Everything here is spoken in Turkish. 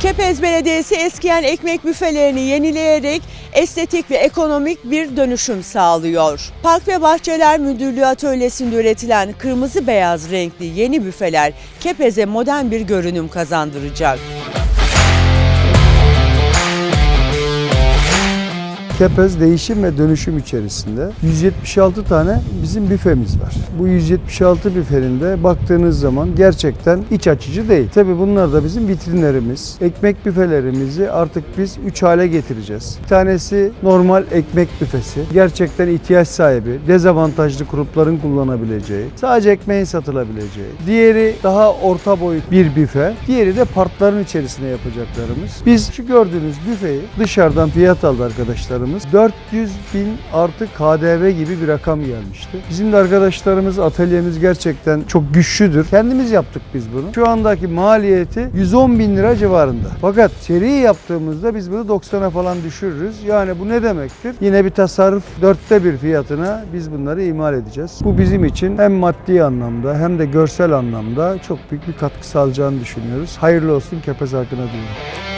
Kepez Belediyesi eskiyen ekmek büfelerini yenileyerek estetik ve ekonomik bir dönüşüm sağlıyor. Park ve Bahçeler Müdürlüğü atölyesinde üretilen kırmızı beyaz renkli yeni büfeler Kepez'e modern bir görünüm kazandıracak. Kepez değişim ve dönüşüm içerisinde 176 tane bizim büfemiz var. Bu 176 büfenin baktığınız zaman gerçekten iç açıcı değil. Tabi bunlar da bizim vitrinlerimiz. Ekmek büfelerimizi artık biz 3 hale getireceğiz. Bir tanesi normal ekmek büfesi. Gerçekten ihtiyaç sahibi, dezavantajlı grupların kullanabileceği, sadece ekmeğin satılabileceği. Diğeri daha orta boyut bir büfe. Diğeri de partların içerisine yapacaklarımız. Biz şu gördüğünüz büfeyi dışarıdan fiyat aldı arkadaşlarımız. 400 bin artı KDV gibi bir rakam gelmişti. Bizim de arkadaşlarımız, atölyemiz gerçekten çok güçlüdür. Kendimiz yaptık biz bunu. Şu andaki maliyeti 110 bin lira civarında. Fakat seri yaptığımızda biz bunu 90'a falan düşürürüz. Yani bu ne demektir? Yine bir tasarruf dörtte bir fiyatına biz bunları imal edeceğiz. Bu bizim için hem maddi anlamda hem de görsel anlamda çok büyük bir katkı sağlayacağını düşünüyoruz. Hayırlı olsun Kepez halkına diyorum.